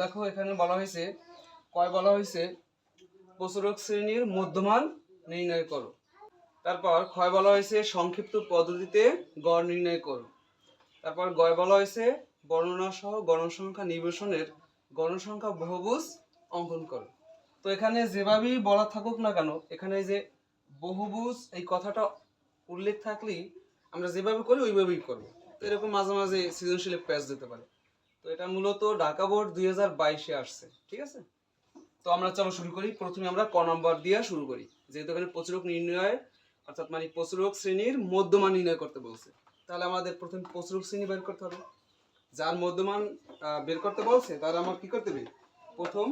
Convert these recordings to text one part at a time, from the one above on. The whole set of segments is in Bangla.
দেখো এখানে বলা হয়েছে, কয় বলা হয়েছে? প্রচুরক শ্রেণির মধ্যমান নির্ণয় করো। তারপর ক্ষয় বলা হয়েছে, সংক্ষিপ্ত পদ্ধতিতে গড় নির্ণয় করো। তারপর গয় বলা হয়েছে বর্ণনা সহ গণসংখ্যা নিবেশনের গণসংখ্যা বহুভুজ অঙ্কন করো। তো এখানে যেভাবেই বলা থাকুক না কেন, এখানে যে বহুভুজ, এই কথাটা উল্লেখ থাকলেই আমরা যেভাবে করি, ওইভাবেই করব। তো এরকম মাঝে মাঝে সৃজনশীল প্যাচ দিতে পারে। তো এটা মূলত ঢাকা বোর্ড দুই হাজার বাইশে আসছে, ঠিক আছে? তো আমরা চলো শুরু করি। প্রথমে আমরা ক নম্বর দিয়ে শুরু করি। যেহেতু এখানে প্রচুরক নির্ণয়, অর্থাৎ মানে প্রচুরক শ্রেণির মধ্যমান নির্ণয় করতে বলছে। তাহলে আমাদের প্রথমে প্রচুরক শ্রেণি বের করতে হবে। যার মধ্যমান বের করতে বলছে তার আমার কি করতে হবে প্রথম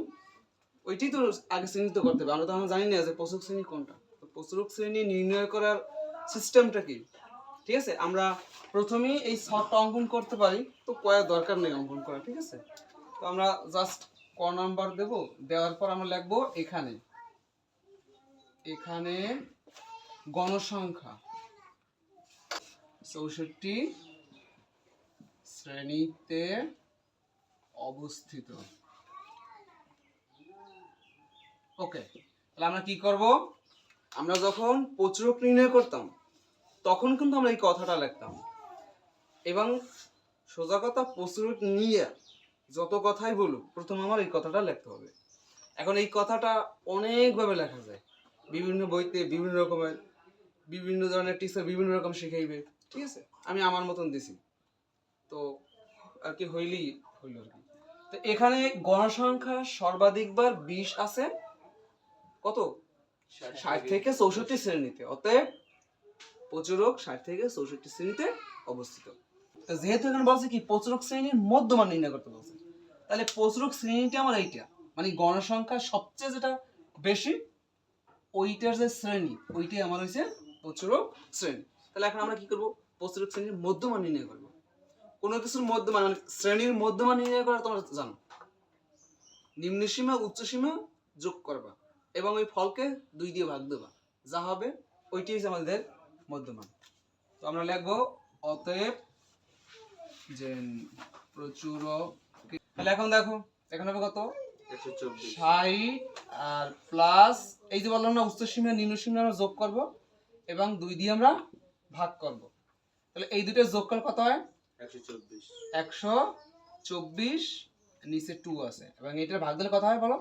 ওইটি তো আগে চিহ্নিত করতে হবে। আমরা তো আমরা জানি না যে প্রচুরক শ্রেণি কোনটা। তো প্রচুরক শ্রেণি নির্ণয় করার সিস্টেমটা কি? ঠিক আছে? আমরা প্রথমেই এই ছকটা অঙ্কন করতে পারি। তো কয়ার দরকার নেই অঙ্কন করা, ঠিক আছে? তো আমরা জাস্ট ক নাম্বার দেব, দেওয়ার পর আমরা লিখব এখানে। এখানে গণসংখ্যা। চৌষট্টি শ্রেণীতে অবস্থিত। ওকে তাহলে আমরা কি করব? আমরা যখন প্রচুরক নির্ণয় করতাম তখন কিন্তু আমরা এই কথাটা লিখতাম। এবং সোজা কথা প্রচুরক নিয়ে যত কথাই বলুক প্রথম আমার এই কথাটা লিখতে হবে। এখন এই কথাটা অনেকভাবে লেখা যায়। বিভিন্ন বইতে বিভিন্ন রকমের বিভিন্ন ধরনের টিচার বিভিন্ন রকম শিখাইবে ঠিক আছে? আমি আমার মতন দিছি। তো আর কি হইলি হইল আর কি। তো এখানে গণসংখ্যা সর্বাধিকবার বিশ আছে। কত? ষাট থেকে চৌষট্টি শ্রেণীতে। অতএব প্রচুরক ষাট থেকে চৌষট্টি শ্রেণীতে অবস্থিত। যেহেতু এখানে বলছে কি, প্রচুরক শ্রেণির মধ্যমান নির্ণয় করতে বলছে। তাহলে প্রচুরক শ্রেণীটা আমার এইটা মানে গণসংখ্যা সবচেয়ে যেটা বেশি, ওইটার যে শ্রেণি, ওইটাই আমার হয়েছে প্রচুরক শ্রেণি। তাহলে এখন আমরা কি করব? প্রচুরক শ্রেণির মধ্যমান নির্ণয় করব। কোনো কিছুর মধ্যমান মানে শ্রেণির মধ্যমান নির্ণয় করা তোমরা জানো। নিম্ন সীমা, উচ্চ সীমা যোগ করবা এবং ওই ফলকে দুই দিয়ে ভাগ দেবা। যা হবে, ওইটাই হচ্ছে আমাদের মধ্যমান। তো আমরা লিখব অতএব যে প্রচুর তাহলে এখন দেখো এখন হবে কত? ষাট আর প্লাস এই যে বললাম না উচ্চ সীমা নিম্ন সীমা আমরা যোগ করব এবং দুই দিয়ে আমরা ভাগ করব। তাহলে এই দুটো যোগ করলে কত হয়? একশো চব্বিশ। একশো চব্বিশ নিচে টু আছে। এবং এটার ভাগ দিলে কত হয় বলো?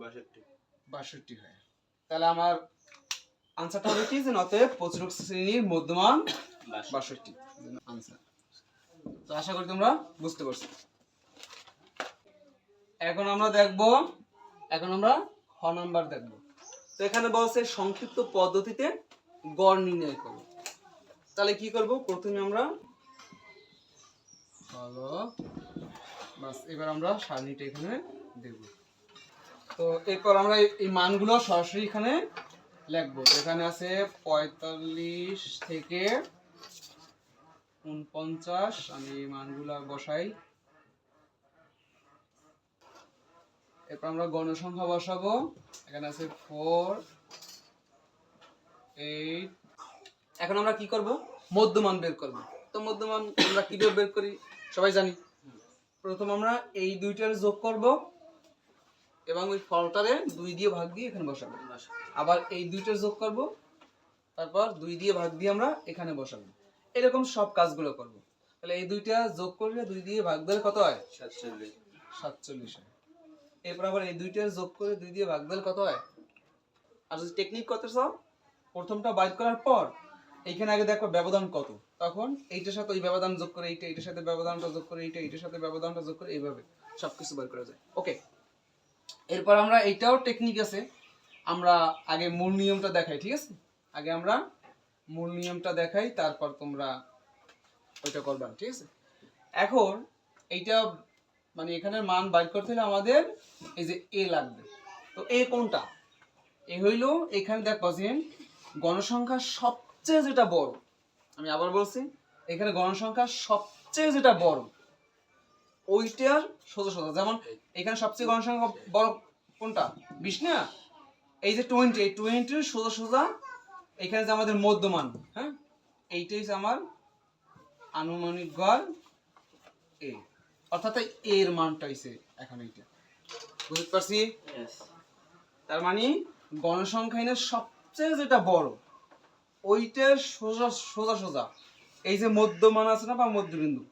বাষট্টি। বাষট্টি হয়। তাহলে আমার আনসারটা হবে কি যে অতএব প্রচুরক শ্রেণির মধ্যমান বাষট্টি। আনসার তো আশা করি তোমরা বুঝতে পারছ। এখন আমরা দেখব এখন আমরা খ নাম্বার দেখব। তো এখানে বলছে সংক্ষিপ্ত পদ্ধতিতে গড় নির্ণয় করো। তাহলে কি করব? প্রথমে আমরা হলো বাস এবার আমরা সারণীটা এখানে দেব। তো এরপর আমরা এই মানগুলো সরাসরি এখানে লিখব। এখানে আছে পঁয়তাল্লিশ থেকে উনপঞ্চাশ। আমি এই মানগুলা বসাই। এরপর আমরা গণসংখ্যা বসাবো। এখানে আছে ফোর এইট এখন আমরা কি করব? মধ্যমান বের করব। তো মধ্যমান আমরা কীভাবে বের করি? সবাই জানি। প্রথম আমরা এই দুইটার যোগ করব এবং ওই ফলটারে দুই দিয়ে ভাগ দিয়ে এখানে বসাবো। আবার এই দুইটা যোগ করব তারপর দুই দিয়ে ভাগ দিয়ে আমরা এখানে বসাবো। এরকম সব কাজগুলো করব। তাহলে এই দুইটা যোগ করলে দুই দিয়ে ভাগ দিলে কত হয়? সাতচল্লিশ। সাতচল্লিশ হয়। এরপর আবার এই দুইটা যোগ করে দুই দিয়ে ভাগ দিলে কত হয়? আর যদি টেকনিক করতে চাও প্রথমটা বাইর করার পর এইখানে আগে দেখো ব্যবধান কত। তখন এইটার সাথে ওই ব্যবধান যোগ করে এইটা এইটার সাথে ব্যবধানটা যোগ করে এইটা এইটার সাথে ব্যবধানটা যোগ করে এইভাবে সবকিছু বের করা যায়। ওকে এরপর আমরা এইটাও টেকনিক আছে। আমরা আগে মূল নিয়মটা দেখাই, ঠিক আছে? আগে আমরা মূল নিয়মটা দেখাই, তারপর তোমরা ওইটা করবা, ঠিক আছে? এখন এইটা মানে এখানের মান বাইর করতে হলে আমাদের এই যে এ লাগবে। তো এ কোনটা? এ হইল, এখানে দেখ পাচ্ছেন গণসংখ্যা সবচেয়ে যেটা বড়, আমি আবার বলছি, এখানে গণসংখ্যা সবচেয়ে যেটা বড়, ওইটার সোজা সোজা, যেমন এখানে সবচেয়ে গণসংখ্যা বড় কোনটা? বিশ না? এই যে টোয়েন্টি এই টোয়েন্টির সোজা সোজা এখানে যে আমাদের মধ্যমান হ্যাঁ? এইটাই হচ্ছে আমার আনুমানিক গড় এ অর্থাৎ এর মানটা হইছে এখন এইটা। বুঝতে পারছি? তার মানে গণসংখ্যা সবচেয়ে যেটা বড় ওইটার সোজা সোজা সোজা। এই যে মধ্যমান আছে না বা মধ্যবিন্দু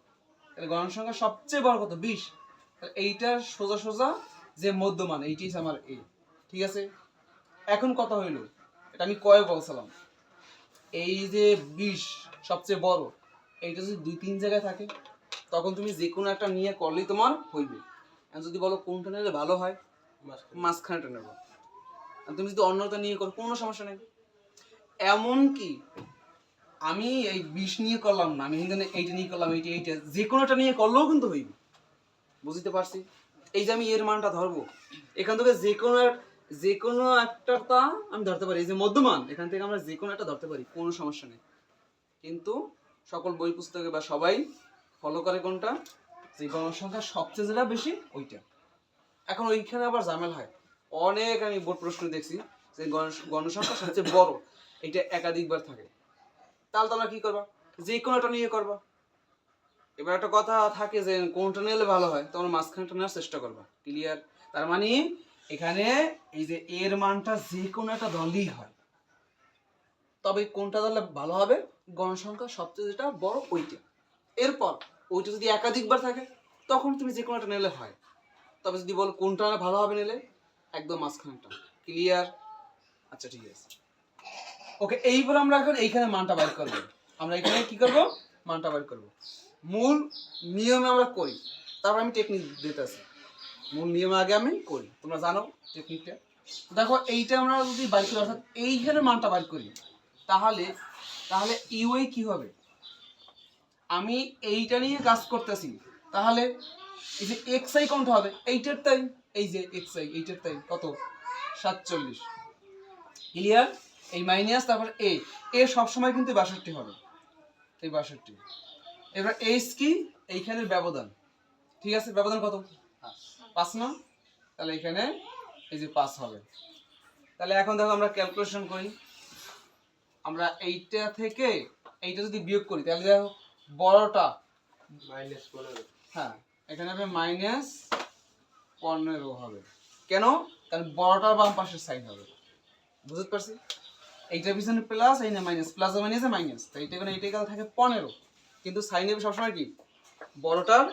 তাহলে গণসংখ্যা সবচেয়ে বড় কত? বিশ। এইটার সোজা সোজা যে মধ্যমান এইটাই হচ্ছে আমার এ ঠিক আছে? এখন কথা হইল এটা আমি কয়ে বলছিলাম। এই যে বিষ সবচেয়ে বড় এইটা যদি দুই তিন জায়গায় থাকে তখন তুমি যে কোনো একটা নিয়ে করলেই তোমার হইবে। যদি বলো কোনটা নিলে ভালো হয় মাঝখানে। মাঝখানেটা নেব। আর তুমি যদি অন্যটা নিয়ে করো কোনো সমস্যা নেই। এমন কি আমি এই বিষ নিয়ে করলাম না আমি এখানে এইটা নিয়ে করলাম এইটা এইটা যে কোনোটা নিয়ে করলেও কিন্তু হইবে। বুঝতে পারছি? এই যে আমি এর মানটা ধরবো এখান থেকে যে কোনো যে কোনো একটা তা আমি ধরতে পারি। এই যে মধ্যমান, এখান থেকে আমরা যে কোনো একটা ধরতে পারি, কোনো সমস্যা নেই। কিন্তু সকল বই পুস্তকে বা সবাই ফলো করে কোনটা? যে গণসংখ্যা সবচেয়ে যেটা বেশি, ওইটা। এখন ওইখানে আবার ঝামেলা হয়। অনেক আমি বোর্ড প্রশ্ন দেখছি যে গণ- গণসংখ্যা সবচেয়ে বড়, এটা একাধিকবার থাকে। তাহলে তোমরা কি করবা? যে কোনো একটা নিয়ে করবা। এবার একটা কথা থাকে যে কোনটা নিলে ভালো হয়, তোমরা মাঝখানটা নেওয়ার চেষ্টা করবা। ক্লিয়ার তার মানে এখানে এই যে এর মানটা যে কোনো একটা দলই হয়। তবে কোনটা দলে ভালো হবে? গণসংখ্যা সবচেয়ে যেটা বড় ওইটা। এরপর ওইটা যদি একাধিকবার থাকে তখন তুমি যে কোনো একটা নিলে হয়। তবে যদি বলো কোনটা ভালো হবে নিলে একদম মাঝখানটা। ক্লিয়ার আচ্ছা ঠিক আছে। ওকে এইবার আমরা এখন এইখানে মানটা বাইর করব। আমরা এখানে কি করব? মানটা বাইর করব। মূল নিয়মে আমরা করি। তারপর আমি টেকনিক দিতে দিতেছি। মূল নিয়ম আগে আমি করি। তোমরা জানো টেকনিকটা দেখো, এইটা আমরা যদি বাইর করি, অর্থাৎ এইখানে মানটা বাইর করি, তাহলে তাহলে ইউএ কি হবে? আমি এইটা নিয়ে কাজ করতেছি, তাহলে এই যে এক্স আই কোনটা হবে, এইটার তাই, এই যে এক্স আই এইটার তাই, কত? সাতচল্লিশ। ক্লিয়ার এই মাইনাস তারপর এ এ সবসময় কিন্তু বাষট্টি হবে, এই বাষট্টি। এবার এইচ কি? এইখানের ব্যবধান। ঠিক আছে? ব্যবধান কত? পাঁচ না। তাহলে এখানে এই যে পাঁচ হবে। তাহলে এখন দেখো আমরা ক্যালকুলেশন করি। আমরা এইটা থেকে এইটা যদি বিয়োগ করি তাহলে দেখো বড়টা মাইনাস পনেরো। হ্যাঁ এখানে হবে মাইনাস পনেরো হবে। কেন? কারণ বড়টার বাম পাশের সাইড হবে। বুঝতে পারছি? এইটার পিছনে প্লাস এই না মাইনাস প্লাস মাইনাসে মাইনাস তো এইটা এখানে এইটা এখানে থাকে পনেরো। কিন্তু সাইন হবে সবসময় কি? বড়টার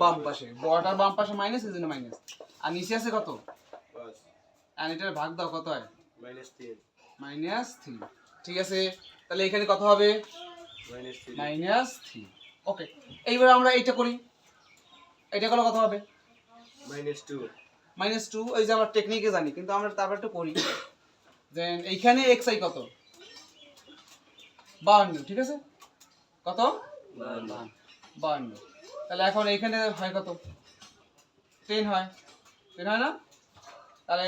বাম পাশে। বড়টার বাম পাশে মাইনাস এই জন্য মাইনাস আর নিচে আছে কত? আর এটার ভাগ দাও কত হয়? মাইনাস তিন। মাইনাস থ্রি ঠিক আছে? তাহলে এখানে কত হবে? মাইনাস থ্রি ওকে এইবার আমরা এইটা করি। এটা করলে কত হবে? মাইনাস টু মাইনাস টু ওই যে আমরা টেকনিকে জানি কিন্তু আমরা তারপর একটু করি। যে এইখানে এক্স আই কত? বাহান্ন ঠিক আছে? কত? বাহান্ন। তাহলে এখন এইখানে হয় কত? টেন হয়। টেন হয় না? তাহলে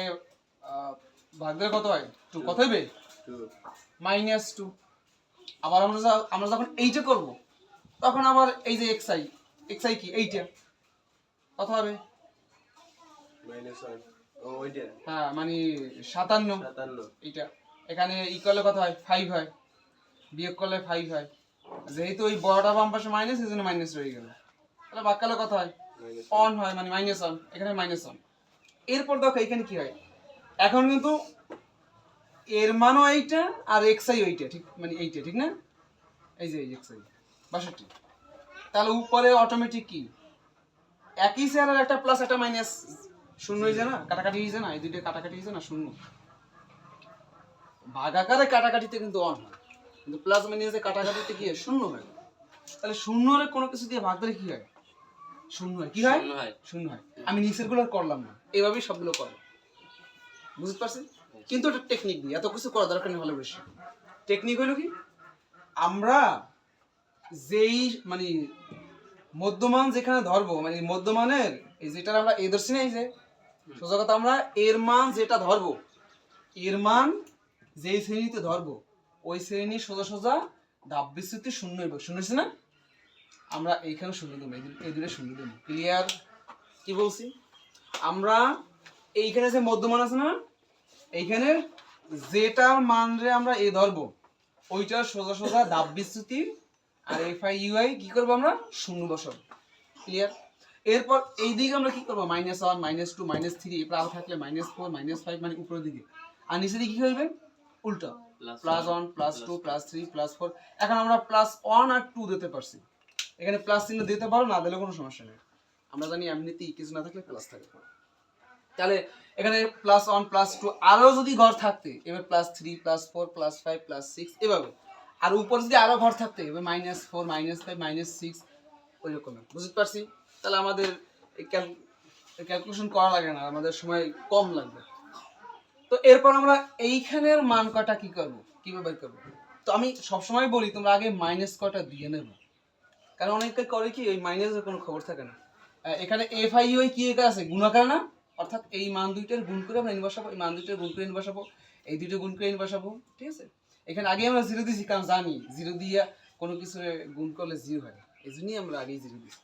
ভাগ দিলে কত হয়? টু কত হবে মাইনাস টু আবার আমরা আমরা যখন এইটা করব তখন আবার এই যে এক্স আই এক্স আই কি? এইটা। কত হবে? হ্যাঁ মানে সাতান্ন। সাতান্ন। এইটা। এখানে ই করলে কত হয়? ফাইভ হয়। বিয়োগ করলে ফাইভ হয়। যেহেতু ওই বড়টা বাম পাশে মাইনাস এই জন্য মাইনাস রয়ে গেল। তাহলে বাক্যালে কত হয়? অন হয় মানে মাইনাস অন এখানে মাইনাস অন এরপর দেখো এখানে কি হয়? এখন কিন্তু এর মানও এইটা আর এক্স আই ওইটা ঠিক? মানে এইটা ঠিক না? এই যে এক্স আই বাষট্টি। তাহলে উপরে অটোমেটিক কি? একই স্যারের একটা প্লাস একটা মাইনাস শূন্য হয়ে যায় না? কাটাকাটি হয়ে যায় না? এই দুইটা কাটাকাটি হয়ে যায় না? শূন্য। ভাগাকারে কাটাকাটিতে কিন্তু অন হয়। কিন্তু প্লাস মাইনাসে কাটাকাটিতে কি হয়? শূন্য হয়। তাহলে শূন্যরে কোনো কিছু দিয়ে ভাগ দিলে কি হয়? শূন্য হয়। কি হয়? শূন্য হয়। আমি নিচেরগুলো করলাম না। এভাবেই সবগুলো করলাম বুঝতে পারছি কিন্তু এটা টেকনিক দিয়ে এত কিছু করা দরকার নেই ভালো বেশি। টেকনিক হলো কি? আমরা যেই মানে মধ্যমান যেখানে ধরবো মানে মধ্যমানের এই যেটা আমরা এই ধরছি না এই যে সোজা কথা আমরা এর মান যেটা ধরবো এর মান যেই শ্রেণীতে ধরবো ওই শ্রেণি সোজা সোজা ধাপ বিস্তৃতি শূন্য শূন্য না? আমরা এইখানে শূন্য দেবো এই দু- এই দূরে শূন্য দেবো। ক্লিয়ার কি বলছি? আমরা এইখানে যে মধ্যমান আছে না এইখানে যেটার মান রে আমরা এ ধরবো ওইটার সোজা সোজা ধাপ বিস্তৃতি আর এফ আই ইউআই কি করব আমরা? শূন্য বসাবো। ক্লিয়ার এরপর এই দিকে আমরা কি করব? Minus one minus two minus three এরপর আরও থাকলে মাইনাস ফোর মাইনাস ফাইভ মানে উপরের দিকে। আর নিচের দিকে কি হইবে উল্টো। Plus one plus two plus three plus four এখন আমরা প্লাস ওয়ান আর টু দিতে পারছি। এখানে প্লাস চিহ্ন দিতে পারো, না দিলে কোনো সমস্যা নেই। আমরা জানি এমনিতেই কিছু না থাকলে প্লাস থাকে। তাহলে এখানে প্লাস ওয়ান প্লাস টু আরও যদি ঘর থাকতে, এবার plus three plus four plus five plus six এভাবে। আর উপর যদি আরও ঘর থাকতে, এবার minus four minus five minus six ওই রকমের বুঝতে পারছি? তাহলে আমাদের ক্যালকুলেশন করা লাগে না, আমাদের সময় কম লাগবে। তো এরপর আমরা এইখানের মান কটা কি করব? কীভাবে করব? তো আমি সবসময় বলি, তোমরা আগে মাইনাস কটা দিয়ে নেবে। কারণ অনেকে করে কি, ওই মাইনাসের কোনো খবর থাকে না। এখানে এফ আই ওই কি একা আছে? গুণাকার না? অর্থাৎ এই মান দুইটার গুণ করে আমরা এনে বসাবো এই মান দুইটার গুণ করে এনে বসাবো এই দুইটা গুণ করে এনে বসাবো ঠিক আছে? এখানে আগে আমরা জিরো দিয়েছি, কারণ জানি জিরো দিয়ে কোনো কিছু গুণ করলে জিরো হয় এই জন্যই আমরা আগেই জিরো দিয়েছি।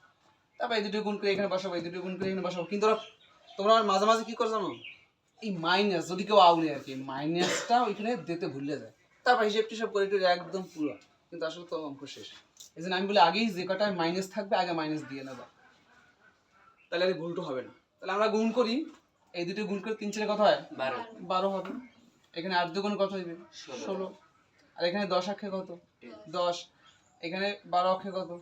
তারপর এই দুটো গুণ করে এখানে বসাবো, এই দুটো গুণ করে এখানে বসাবো। কিন্তু তোমরা মাঝে মাঝে কি করে জানো? এই মাইনাস যদি কেউ আউলে আর কি মাইনাসটা ওইখানে দিতে ভুলে যায়। তারপর হিসেব টিসেব করে একটু একদম পুরো। কিন্তু আসলে তো অঙ্ক শেষ। এই জন্য আমি বলি আগেই যে কটায় মাইনাস থাকবে আগে মাইনাস দিয়ে নেবা। তাহলে আর ভুলটা হবে না। তাহলে আমরা গুণ করি। এই দুটো গুণ করে তিন চারে কত হয়? বারো। বারো হবে। এখানে আট দুগুণ কত হইবে? ষোলো। আর এখানে দশ অক্ষে কত? দশ। এখানে বারো অক্ষে কত?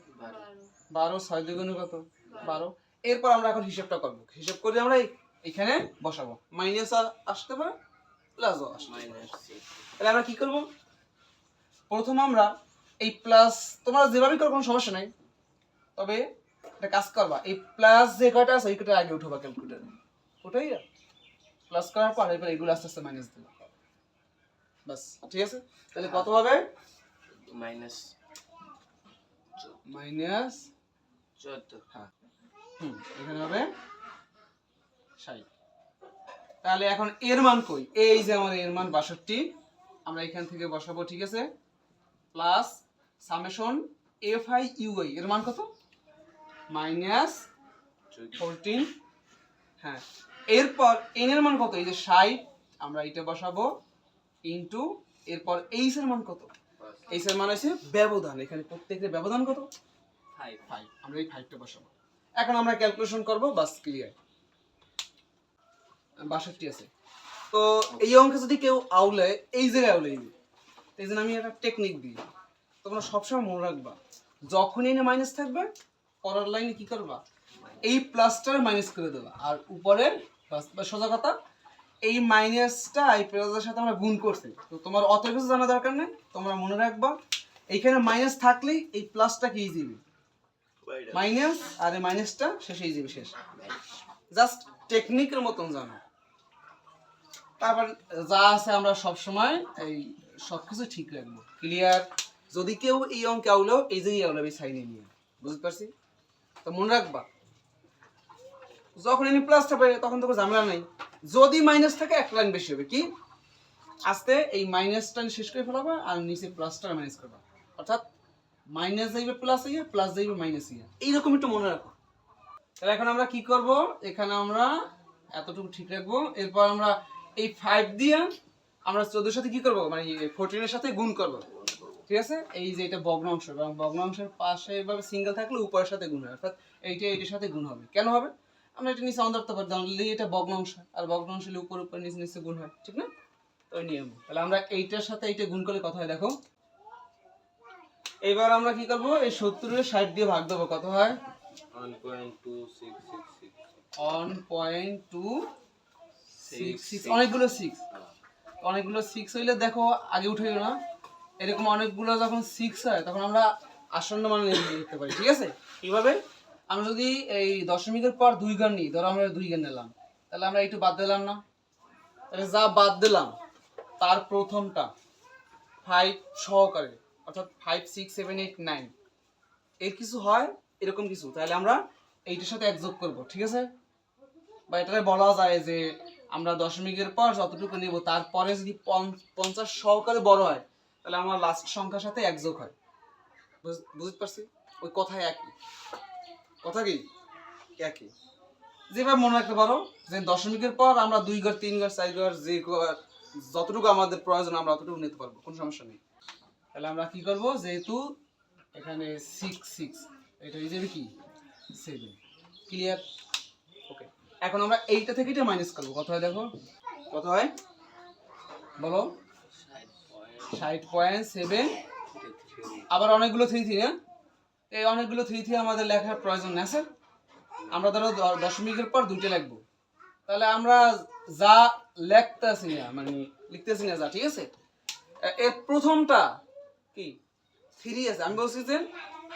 বারো। ছয় দুগুণে কত? বারো। এরপর আমরা এখন হিসাবটা করব। হিসাব করে আমরা এই- এখানে বসাবো। মাইনাস আসতে পারে প্লাসও আসতে পারে। তাহলে আমরা কি করব? প্রথম আমরা এই প্লাস তোমরা যেভাবে করো কোনো সমস্যা নাই। তবে একটা কাজ করবা এই প্লাস যে কয়টা আছে ওই কয়টা আগে উঠবা ক্যালকুলেটারে ওটাই প্লাস করার পর এরপর এগুলো আস্তে আস্তে মাইনাস দিবা। বাস ঠিক আছে? তাহলে কত হবে? মাইনাস মাইনাস চোদ্দ হ্যাঁ। হুম এখানে হবে ষাট। তাহলে এখন এর মান কই? এই যে আমার এর মান বাষট্টি আমরা এখান থেকে বসাবো ঠিক আছে? Plus summation F I U I এর মান কত? Minus fourteen. হ্যাঁ এরপর এন এর মান কত? এই যে ষাট আমরা এটা বসাবো। ইন্টু এরপর এইচ এর মান কত? এইচ এর মান হচ্ছে ব্যবধান। এখানে প্রত্যেকের ব্যবধান কত? ফাইভ ফাইভ আমরা এই ফাইভটা বসাবো। এখন আমরা ক্যালকুলেশন করব বাস ক্লিয়ার বাষট্টি আছে। তো এই অঙ্কে যদি কেউ আউলে এই জায়গায় আউলে এই জন্য আমি একটা টেকনিক দিই। তোমরা সবসময় মনে রাখবা, যখনই এনে মাইনাস থাকবে, পরের লাইনে কি করবা? এই প্লাসটার মাইনাস করে দেবা। আর উপরে সোজা কথা, এই মাইনাসটা এই প্লাসের সাথে আমরা গুণ করছি। তো তোমার অত কিছু জানা দরকার নেই, তোমরা মনে রাখবা, এইখানে মাইনাস থাকলেই এই প্লাসটা কি যাবে মাইনাস আর এই মাইনাসটা শেষেই যাবে শেষ। জাস্ট টেকনিকের মতন জানো। তারপর যা আছে আমরা সবসময় এই সব কিছু ঠিক রাখব। ক্লিয়ার যদি কেউ এই অঙ্কে আউলো এই জায়গায় আউলো এই সাইনে নিয়ে বুঝতে পারছি? তো মনে রাখবা, যখন এনে প্লাসটা পাবে তখন তো ঝামেলা নেই। যদি মাইনাস থাকে, এক লাইন বেশি হবে। কি? আস্তে এই মাইনাসটা শেষ করে ফেলাবা আর নিচে প্লাসটা মাইনাস করবা। অর্থাৎ মাইনাস যাইবে প্লাস ইয়া প্লাস যাইবে মাইনাস ইয়া। এইরকম একটু মনে রাখো। তাহলে এখন আমরা কি করব? এখানে আমরা এতটুকু ঠিক রাখব। এরপর আমরা এই ফাইভ দিয়ে আমরা চোদ্দোর সাথে কি করব? মানে ফোরটিনের সাথে গুণ করব। ঠিক আছে? এই যে এটা ভগ্নাংশ এবং ভগ্নাংশের পাশে এভাবে সিঙ্গেল থাকলে উপরের সাথে গুণ হয় অর্থাৎ এইটা এইটার সাথে গুণ হবে। কেন হবে? আমরা এটা নিচে অন ধরতে পারি ধরলে এটা ভগ্নাংশ আর ভগ্নাংশ হলে উপর উপর নিচে নিচে গুণ হয় ঠিক না? ওই নিয়ম। তাহলে আমরা এইটার সাথে এইটা গুণ করলে কত হয় দেখো? এবার আমরা কি করব? এই সত্তরের ষাট দিয়ে ভাগ দেবো কত হয়? অনেকগুলো সিক্স অনেকগুলো সিক্স হইলে দেখো আগে উঠে না। এরকম অনেকগুলো যখন সিক্স হয় তখন আমরা আসন্ন মানে নিতে পারি ঠিক আছে? কীভাবে? আমরা যদি এই দশমিকের পর দুই গান নিই ধরো আমরা দুই গান নিলাম তাহলে আমরা একটু বাদ দিলাম না? তাহলে যা বাদ দিলাম তার প্রথমটা ফাইভ সহকারে অর্থাৎ five six seven eight nine এর কিছু হয় এরকম কিছু তাহলে আমরা এইটার সাথে এক যোগ করব ঠিক আছে? বা এটারে বলা যায় যে আমরা দশমিকের পর যতটুকু নেব তারপরে যদি পঞ্চ- পঞ্চাশ সহকারে বড় হয় তাহলে আমার লাস্ট সংখ্যার সাথে এক যোগ হয়। বুঝ- বুঝতে পারছি? ওই কথাই একই। কথা কি? একই। যেভাবে মনে রাখতে পারো, যে দশমিকের পর আমরা দুই ঘর, তিন ঘর, চার ঘর, যে ঘর, যতটুকু আমাদের প্রয়োজন, আমরা অতটুকু নিতে পারব, কোনো সমস্যা নেই। তাহলে আমরা কি করব? যেহেতু এখানে সিক্স সিক্স এটা যাবে কি? সেভেন ক্লিয়ার ওকে এখন আমরা এইটা থেকে এটা মাইনাস করব। কত হয় দেখো? কত হয়? বলো। ষাট পয়েন্ট সেভেন আবার অনেকগুলো থ্রি থ্রি না এই অনেকগুলো থ্রি থ্রি আমাদের লেখার প্রয়োজন না স্যার আমরা ধরো দশমিকের পর দুইটা লিখব। তাহলে আমরা যা লেখতেছি না মানে লিখতেছি না যা, ঠিক আছে? এর প্রথমটা কি? থ্রি আছে। আমি বলছি যে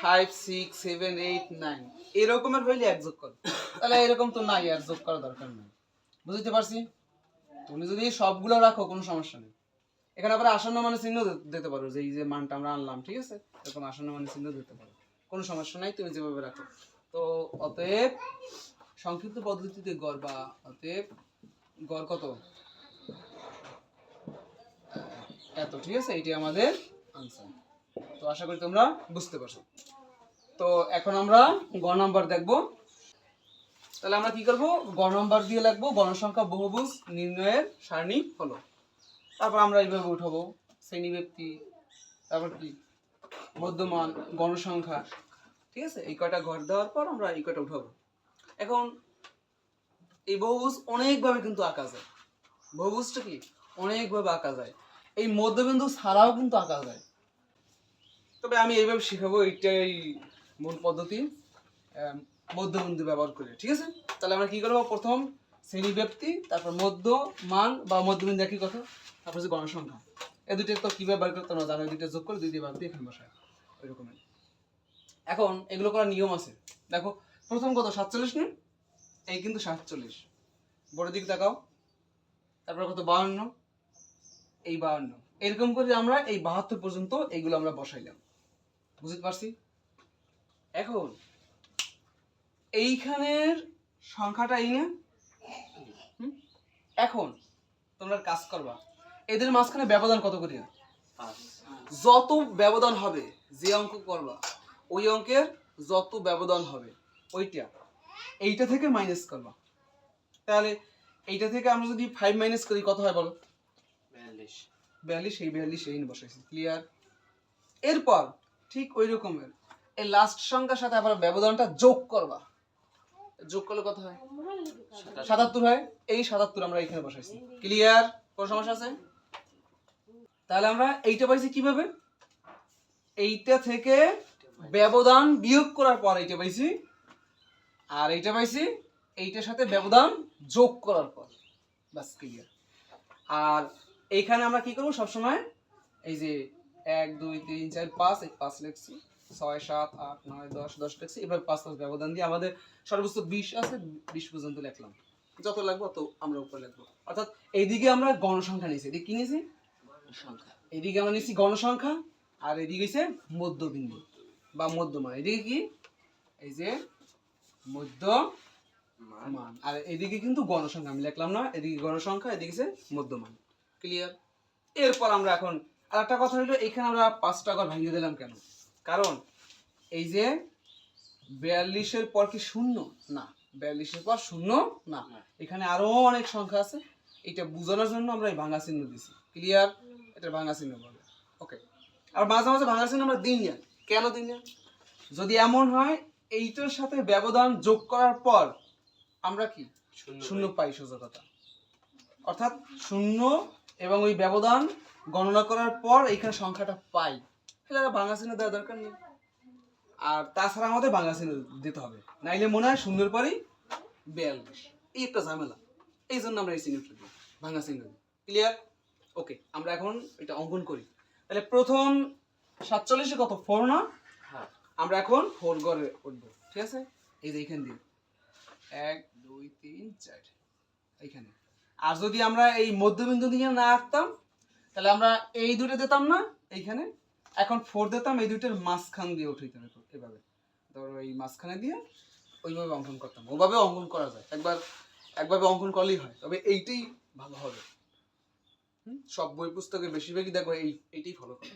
five six seven eight nine এরকমের হইলে এক যোগ করো। তাহলে এরকম তো নাই, আর যোগ করা দরকার নেই। বুঝতে পারছি? তুমি যদি সবগুলো রাখো, কোনো সমস্যা নেই। এখানে আবার আসন্ন মানে চিহ্ন দিতে পারো যে এই যে মানটা আমরা আনলাম, ঠিক আছে? এরকম আসন্ন মানে চিহ্ন দিতে পারো। কোনো সমস্যা নাই, তুমি যেভাবে রাখো। তো অতএব সংক্ষিপ্ত পদ্ধতিতে গড় বা অতএব গড় কত? এত, ঠিক আছে? এটি আমাদের আনসার তো আশা করি তোমরা বুঝতে পারছ। তো এখন আমরা গ নাম্বার দেখব। তাহলে আমরা কি করব? গ নাম্বার দিয়ে লিখব, গণসংখ্যা বহুভুজ নির্ণয়ের সারণী হলো। তারপর আমরা এইভাবে উঠাবো। শ্রেণি ব্যক্তি, তারপর কি? মধ্যমান গণসংখ্যা, ঠিক আছে? এই কয়টা ঘর দেওয়ার পর আমরা এই কয়টা উঠাবো। এখন এই বহুভুজ অনেকভাবে কিন্তু আঁকা যায়। বহুভুজটা কি? অনেকভাবে আঁকা যায়। এই মধ্যবিন্দু ছাড়াও কিন্তু আঁকা যায়। তবে আমি এইভাবে শিখাবো, এইটাই মূল পদ্ধতি মধ্যবিন্দু ব্যবহার করে, ঠিক আছে? তাহলে আমরা কি করব? প্রথম শ্রেণি ব্যক্তি, তারপর মধ্য, মান বা মধ্যবিন্দু একই কথা, তারপর হচ্ছে গণসংখ্যা। এই দুটো তো কীভাবে বার করতে আমরা জানো এই দুটো যোগ করে দুই দিয়ে বাদ দিয়ে এখানে বসায়। ওই এখন এগুলো করার নিয়ম আছে। দেখো, প্রথম কত? সাতচল্লিশ নিন। এই কিন্তু সাতচল্লিশ। বড় দিক দেখাও তারপর কত? বাহান্ন। এই বাহান্ন। এরকম করে আমরা এই বাহাত্তর পর্যন্ত এইগুলো আমরা বসাইলাম। বুঝতে পারছি? এখন, এইখানের সংখ্যাটা এই না? এখন তোমরা কাজ করবা এদের মাঝখানে ব্যবধান কত করি যত ব্যবধান হবে যে অঙ্ক করবা ওই অঙ্কের যত ব্যবধান হবে ওইটা এইটা থেকে মাইনাস করবা। তাহলে এইটা থেকে আমরা যদি ফাইভ মাইনাস করি কত হয় বলো? বিয়াল্লিশ। বিয়াল্লিশ এই বিয়াল্লিশ এই বসাইছি ক্লিয়ার এরপর ঠিক ওই রকমের এই লাস্ট সংখ্যার সাথে আবার ব্যবধানটা যোগ করবা। যোগ করলে কত হয়? সাতাত্তর হয়। এই সাতাত্তর আমরা এখানে বসাইছি। ক্লিয়ার কোনো সমস্যা আছে? তাহলে আমরা এইটা পাইছি কীভাবে? এইটা থেকে ব্যবধান বিয়োগ করার পর এইটা পাইছি। আর এইটা পাইছি, এইটার সাথে ব্যবধান যোগ করার পর। বাস ক্লিয়ার আর এইখানে আমরা কি করব? সবসময় এই যে এক, দুই, তিন, চার, পাঁচ, এই পাঁচ লিখছি। ছয় সাত আট নয় দশ দশ লিখছি এভাবে পাঁচ পাঁচ ব্যবধান দিয়ে আমাদের সর্বোচ্চ বিশ আছে বিশ পর্যন্ত লিখলাম। যত লাগবো তত আমরা উপরে লিখব। অর্থাৎ এইদিকে আমরা গণসংখ্যা নিয়েছি। এদিকে কি নিয়েছি? সংখ্যা এদিকে আমরা নিয়েছি গণসংখ্যা আর এদিকে হচ্ছে মধ্যবিন্দু বা মধ্যমান। এদিকে কি? এই যে মধ্য মান। আর এদিকে কিন্তু গণসংখ্যা আমি লিখলাম না। এদিকে গণসংখ্যা এদিকে হচ্ছে মধ্যমান। ক্লিয়ার এরপর আমরা এখন আর একটা কথা হলো এখানে আমরা পাঁচটা ঘর ভেঙে দিলাম কেন? কারণ এই যে বিয়াল্লিশের পর কি শূন্য? না বিয়াল্লিশের পর শূন্য না। এখানে আরও অনেক সংখ্যা আছে। এটা বোঝানোর জন্য আমরা এই ভাঙা চিহ্ন দিছি। ক্লিয়ার এটা ভাঙা চিহ্ন বলে। ওকে আর মাঝে মাঝে ভাঙা চিহ্ন আমরা দিই না। কেন দিই না? যদি এমন হয় এইটার সাথে ব্যবধান যোগ করার পর আমরা কি? শূন্য পাই। সোজা অর্থাৎ শূন্য এবং ওই ব্যবধান গণনা করার পর এইখানে সংখ্যাটা পাই। আর ভাঙা চিহ্ন দেওয়ার দরকার নেই। আর তাছাড়া আমাদের ভাঙা চিহ্ন দিতে হবে। নাইলে মনে হয় শূন্যের পরেই বিয়াল্লিশ এই একটা ঝামেলা। এই জন্য আমরা এই চিহ্নটা দিই। ভাঙা দিই। ক্লিয়ার ওকে আমরা এখন এটা অঙ্কন করি। তাহলে প্রথম সাতচল্লিশে কত? ফোর না? হ্যাঁ। আমরা এখন ফোর গড়ে উঠবো। ঠিক আছে? এই যে এইখান দিয়ে। এক দুই তিন চার। এইখানে আর যদি আমরা এই মধ্যবিন্দু দিয়ে না আঁকতাম তাহলে আমরা এই দুটো দিতাম না এইখানে। এখন ফোর দিতাম, এই দুইটার মাঝখান দিয়ে উঠাইতাম এভাবে। ধরো এই মাঝখানে দিয়ে ওইভাবে অঙ্কন করতাম, ওভাবে অঙ্কন করা যায়। একবার, একভাবে অঙ্কন করলেই হয়, তবে এইটাই ভালো হবে? সব বই পুস্তকে বেশিরভাগই দেখব এই, এইটাই ফলো করে।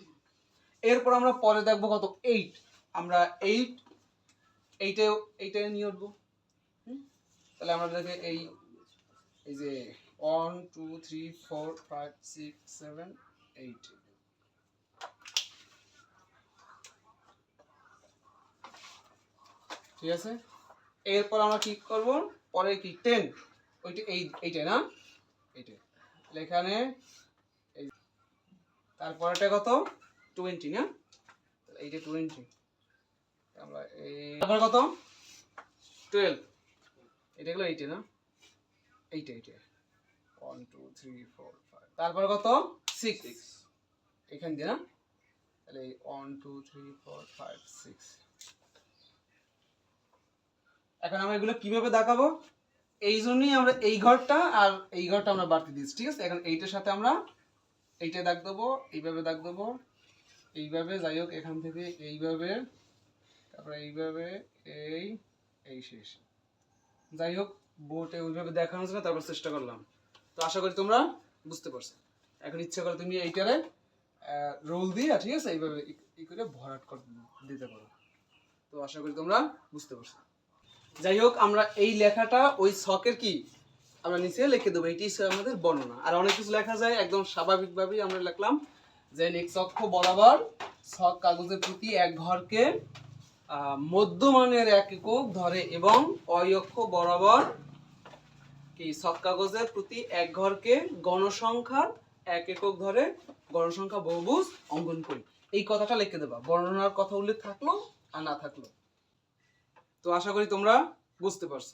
এরপর আমরা পরে দেখব কত এইট আমরা এইট এইটাও এইটাই নিয়ে উঠবো? তাহলে আমরা দেখে এই এই যে one two three four five six seven eight ঠিক আছে? এরপর আমরা কি করব? পরে কি? টেন ওইটা এই এইটা না? এইটা। তাহলে এখানে এই তারপরেটা কত? টোয়েন্টি না? এইটা টোয়েন্টি আমরা এই তারপরে কত? টুয়েলভ এটা গেলো এইটে না? এইটা এইটে। One two three four five তারপরে কত? সিক্স সিক্স এখান দিয়ে না? তাহলে one two three four five six এখন আমরা এগুলো কীভাবে দেখাবো? এই জন্যই আমরা এই ঘরটা আর এই ঘরটা আমরা বাড়তি দিচ্ছি ঠিক আছে? এখন এইটার সাথে আমরা এইটা দাগ দেবো, এইভাবে দাগ দেবো, এইভাবে, যাই হোক, এখান থেকে এইভাবে, তারপরে এইভাবে, এই এই শেষ যাই হোক, বোর্ডে ওইভাবে দেখানো ছিল, তারপর চেষ্টা করলাম। তো আশা করি তোমরা বুঝতে পারছ। এখন ইচ্ছা করে তুমি এইটারে রোল দিয়ে, ঠিক আছে, এইভাবে ই করে ভরাট করে দিতে পারো। তো আশা করি তোমরা বুঝতে পারছ। যাই হোক, আমরা এই লেখাটা ওই ছকের কি? আমরা নিচে লিখে দেবো হচ্ছে আমাদের বর্ণনা। আর অনেক কিছু লেখা যায়, একদম স্বাভাবিকভাবেই আমরা লিখলাম যে এক্স অক্ষ বরাবর ছক কাগজের প্রতি এক ঘরকে মধ্যমানের এক একক ধরে এবং অয় অক্ষ বরাবর কি? ছক কাগজের প্রতি এক ঘরকে গণসংখ্যার এক একক ধরে গণসংখ্যা বহুভুজ অঙ্কন করি। এই কথাটা লিখে দেবা। বর্ণনার কথা উল্লেখ থাকল আর না থাকল। তো আশা করি তোমরা বুঝতে পারছ।